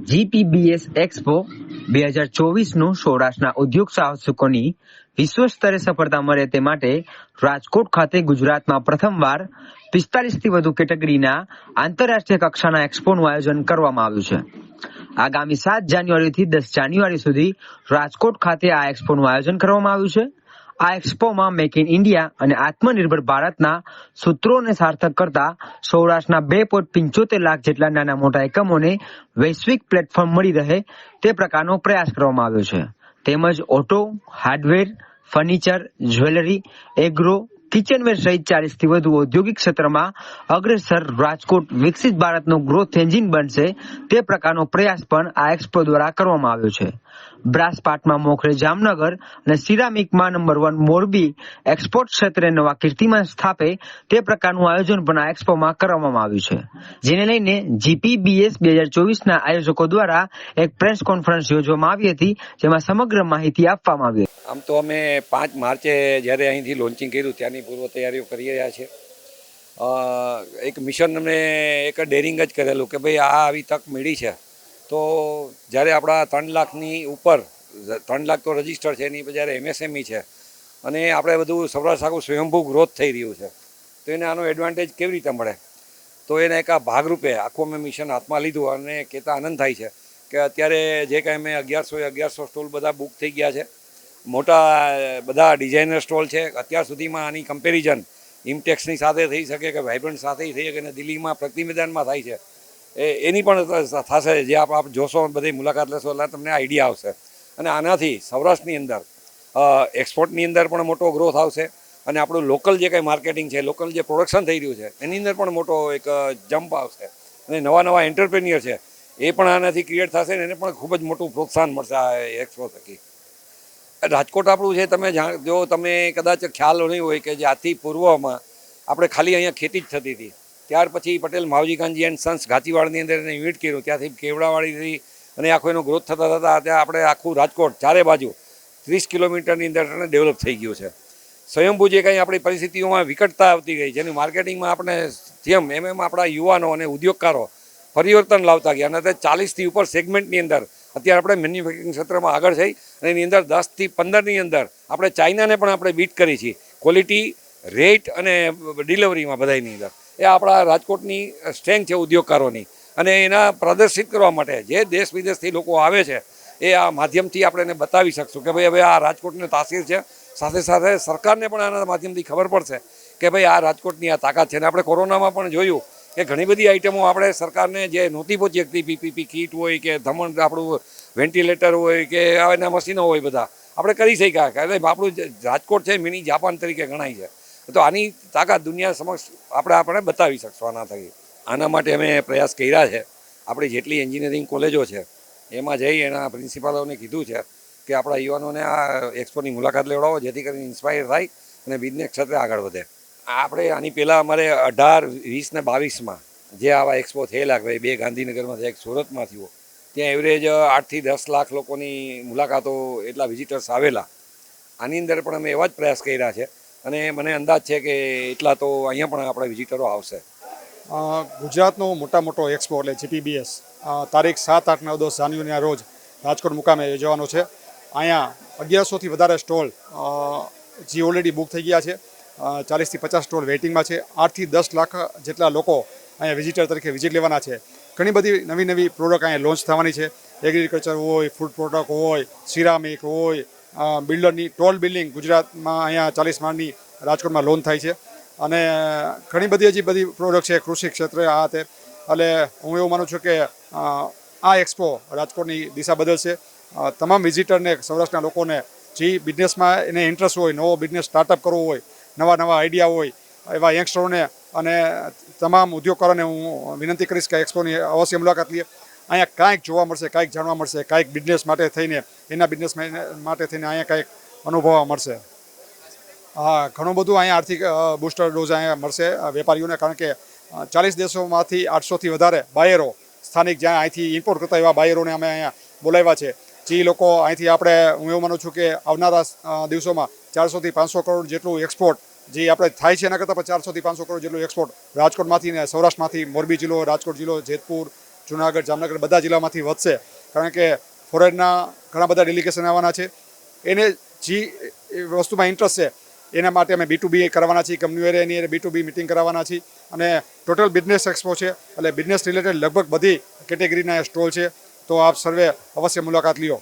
GPBS expo બે હજાર ચોવીસનું સૌરાષ્ટ્રના ઉદ્યોગ સાહસિકોની વિશ્વ સ્તરે સફળતા મળે તે માટે રાજકોટ ખાતે ગુજરાતમાં પ્રથમવાર પિસ્તાલીસથી વધુ કેટેગરીના આંતરરાષ્ટ્રીય કક્ષાના એક્સપોનું આયોજન કરવામાં આવ્યું છે. આગામી સાત જાન્યુઆરીથી દસ જાન્યુઆરી સુધી રાજકોટ ખાતે આ એક્સપોનું આયોજન કરવામાં આવ્યું છે. આ એક્સપોમાં મેક ઇન ઇન્ડિયા અને આત્મનિર્ભર ભારતના સૂત્રોને સાર્થક કરતા સૌરાષ્ટ્રના બે પોઈન્ટ પંચોતેર લાખ જેટલા નાના મોટા એકમોને વૈશ્વિક પ્લેટફોર્મ મળી રહે તે પ્રકારનો પ્રયાસ કરવામાં આવ્યો છે. તેમજ auto, hardware, furniture, jewellery, agro kitchenware સહિત ચાલીસથી વધુ ઔદ્યોગિક ક્ષેત્રમાં અગ્રેસર રાજકોટ વિકસિત ભારતનું ગ્રોથ એન્જિન બનશે તે પ્રકારનો પ્રયાસ પણ આ એક્સપો દ્વારા કરવામાં આવ્યો છે. બ્રાસપાટમાં મોખરે જામનગર અને સિરામિકમાં નંબર વન મોરબી એક્સપોર્ટ ક્ષેત્રે નવા કીર્તિમાન સ્થાપે તે પ્રકારનું આયોજન પણ આ એક્સપોમાં કરવામાં આવ્યું છે. જેને લઈને જીપીબીએસ બે હજાર ચોવીસના આયોજકો દ્વારા એક પ્રેસ કોન્ફરન્સ યોજવામાં આવી હતી, જેમાં સમગ્ર માહિતી આપવામાં આવી આમ તો અમે પાંચ માર્ચે જ્યારે અહીંથી લોન્ચિંગ કર્યું, ત્યાંની પૂર્વ તૈયારીઓ કરી રહ્યા છે. એક મિશન અમને એક ડેરિંગ જ કરેલું કે ભાઈ આ આવી તક મળી છે. તો જ્યારે આપણા ત્રણ લાખની ઉપર, ત્રણ લાખ તો રજિસ્ટર છે, એની જ્યારે એમએસએમઈ છે, અને આપણે બધું સૌરાષ્ટ્ર આખું સ્વયંભૂ ગ્રોથ થઈ રહ્યું છે, તો એને આનો એડવાન્ટેજ કેવી રીતે મળે? તો એને એક આ ભાગરૂપે આખું અમે મિશન હાથમાં લીધું અને કહેતા આનંદ થાય છે કે અત્યારે જે કાંઈ અમે અગિયારસો અગિયારસો સ્ટોલ બધા બુક થઈ ગયા છે મોટા બધા ડિઝાઇનર સ્ટોલ છે. અત્યાર સુધીમાં આની કમ્પેરિઝન ઇમટેક્સની સાથે થઈ શકે કે વાઇબ્રન્ટ સાથે થઈ શકે અને દિલ્હીમાં પ્રગતિ મેદાનમાં થાય છે. એ, એની પણ થશે. જે આપ આપ જોશો, બધી મુલાકાત લેશો, એટલે તમને આઈડિયા આવશે. અને આનાથી સૌરાષ્ટ્રની અંદર એક્સપોર્ટની અંદર પણ મોટો ગ્રોથ આવશે. અને આપણું લોકલ જે કંઈ માર્કેટિંગ છે લોકલ જે પ્રોડક્શન થઈ રહ્યું છે, એની અંદર પણ મોટો એક જમ્પ આવશે. અને નવા નવા એન્ટરપ્રેન્યોર છે, એ પણ આનાથી ક્રિએટ થશે ને એને પણ ખૂબ જ મોટું પ્રોત્સાહન મળશે આ એક્સપો થકી. રાજકોટ આપણું છે, તમે જાણ, જો તમે કદાચ ખ્યાલ નહીં હોય કે જે આથી પૂર્વમાં આપણે ખાલી અહીંયા ખેતી જ થતી હતી. ત્યાર પછી પટેલ માવજી કાનજી એન્ડ સન્સ ઘાતીવાડની અંદર એને યુનિટ કર્યું. ત્યાંથી કેવડાવાડીથી અને આખો એનો ગ્રોથ થતા થતા ત્યાં આપણે આખું રાજકોટ ચારે બાજુ ત્રીસ કિલોમીટરની અંદર ડેવલપ થઈ ગયું છે. સ્વયંભૂ જે કંઈ આપણી પરિસ્થિતિઓમાં વિકટતા આવતી ગઈ, જેની માર્કેટિંગમાં આપણે જેમ, એમ એમ આપણા યુવાનો અને ઉદ્યોગકારો પરિવર્તન લાવતા ગયા અને તે ચાલીસથી ઉપર સેગમેન્ટની અંદર અત્યારે આપણે મેન્યુફેક્ચરિંગ ક્ષેત્રમાં આગળ થઈ અને એની અંદર દસથી પંદરની અંદર આપણે ચાઇનાને પણ આપણે બીટ કરી છીએ. ક્વોલિટી રેટ અને ડિલિવરીમાં બધાની અંદર. એ આપણા રાજકોટની સ્ટ્રેન્થ છે ઉદ્યોગકારોની. અને એના પ્રદર્શિત કરવા માટે જે દેશ વિદેશથી લોકો આવે છે, એ આ માધ્યમથી આપણે એને બતાવી શકશું કે ભાઈ હવે આ રાજકોટની તાસીર છે. સાથે સાથે સરકારને પણ આના માધ્યમથી ખબર પડશે કે ભાઈ આ રાજકોટની આ તાકાત છે. અને આપણે કોરોનામાં પણ જોયું કે ઘણી બધી આઈટમો આપણે સરકારને જે નહોતી પહોંચી શકતી, પીપીપી કીટ હોય કે ધમણ આપણું વેન્ટિલેટર હોય કે એના મશીનો હોય બધા, આપણે કરી શક્યા કે આપણું રાજકોટ છે મિની જાપાન તરીકે ગણાય છે. તો આની તાકાત દુનિયા સમક્ષ આપણે આપણે બતાવી શકશું આના થકી. આના માટે અમે પ્રયાસ કર્યા છે. આપણી જેટલી એન્જિનિયરિંગ કોલેજો છે, એમાં જઈ એના પ્રિન્સિપાલોને કીધું છે કે આપણા યુવાનોને આ એક્સપોની મુલાકાત લેવડાવો, જેથી કરીને ઇન્સ્પાયર થાય અને બિઝનેસ ક્ષેત્રે આગળ વધે. આપણે આની પહેલાં અમારે અઢાર, વીસ ને બાવીસમાં જે આવા એક્સપો થયેલા ભાઈ બે ગાંધીનગરમાં એક સુરતમાં થયો, ત્યાં એવરેજ આઠથી દસ લાખ લોકોની મુલાકાતો એટલા વિઝિટર્સ આવેલા. આની અંદર પણ અમે એવા જ પ્રયાસ કર્યા છે અને મને અંદાજ છે કે એટલા તો અહીંયા પણ આપણા વિઝિટરો આવશે. ગુજરાતનો મોટા મોટો એક્સપો એટલે જીપીબીએસ તારીખ સાત, આઠ, નવ, દસ જાન્યુઆરીના રોજ રાજકોટ મુકામે યોજવાનો છે. અહીંયા અગિયારસોથી વધારે સ્ટોલ જે ઓલરેડી બુક થઈ ગયા છે. ચાલીસથી પચાસ સ્ટોલ વેઇટિંગમાં છે. આઠથી દસ લાખ જેટલા લોકો અહીંયા વિઝિટર તરીકે વિઝિટ લેવાના છે. ઘણી બધી નવી નવી પ્રોડક્ટ અહીંયા લોન્ચ થવાની છે. એગ્રીકલ્ચર હોય ફૂડ પ્રોડક્ટ હોય સિરામિક હોય બિલ્ડરની ટોલ બિલ્ડિંગ ગુજરાતમાં અહીંયા ચાલીસ માળની રાજકોટમાં લોન થાય છે. અને ઘણી બધી હજી બધી પ્રોડક્ટ છે, કૃષિ ક્ષેત્રે આ તે. એટલે હું એવું માનું છું કે આ એક્સપો રાજકોટની દિશા બદલશે તમામ વિઝિટરને સૌરાષ્ટ્રના લોકોને જે બિઝનેસમાં એને ઇન્ટરેસ્ટ હોય, નવો બિઝનેસ સ્ટાર્ટઅપ કરવો હોય નવા નવા આઈડિયા હોય, એવા યંગસ્ટરોને અને તમામ ઉદ્યોગકારોને હું વિનંતી કરીશ કે એક્સપોની અવશ્ય મુલાકાત લઈએ અહીંયા કાંઈક જોવા મળશે, કાંઈક જાણવા મળશે, કાંઈક બિઝનેસ માટે થઈને, એના બિઝનેસ માટે થઈને અહીંયા કાંઈક અનુભવવા મળશે. હા, ઘણું બધું અહીંયા આર્થિક બુસ્ટર ડોઝ અહીંયા મળશે વેપારીઓને, કારણ કે ચાલીસ દેશોમાંથી આઠસોથી વધારે બાયરો સ્થાનિક જ્યાં અહીંથી ઇમ્પોર્ટ કરતા એવા બાયરોને અમે અહીંયા બોલાવ્યા છે. જે લોકો અહીંથી આપણે, હું એવું માનું છું કે આવનારા દિવસોમાં ચારસોથી પાંચસો કરોડ જેટલું એક્સપોર્ટ જે આપણે થાય છે એના કરતાં પણ ચારસોથી પાંચસો કરોડ જેટલું એક્સપોર્ટ રાજકોટમાંથી ને સૌરાષ્ટ્રમાંથી, મોરબી જિલ્લો, રાજકોટ જિલ્લો, જેતપુર, જુનાગઢ, જામનગર બધા જિલ્લામાંથી વધશે. કારણ કે ફોરેનના ઘણા બધા ડેલિગેશન આવવાના છે. એને જે વસ્તુમાં ઇન્ટરેસ્ટ છે, એના માટે અમે બી ટુ કરવાના છીએ કંપનીઓએ એની બી ટુ બી મિટિંગ કરવાના છીએ. અને ટોટલ બિઝનેસ એક્સપો છે, એટલે બિઝનેસ રિલેટેડ લગભગ બધી કેટેગરીના સ્ટોલ છે. તો આપ સર્વે અવશ્ય મુલાકાત લ્યો.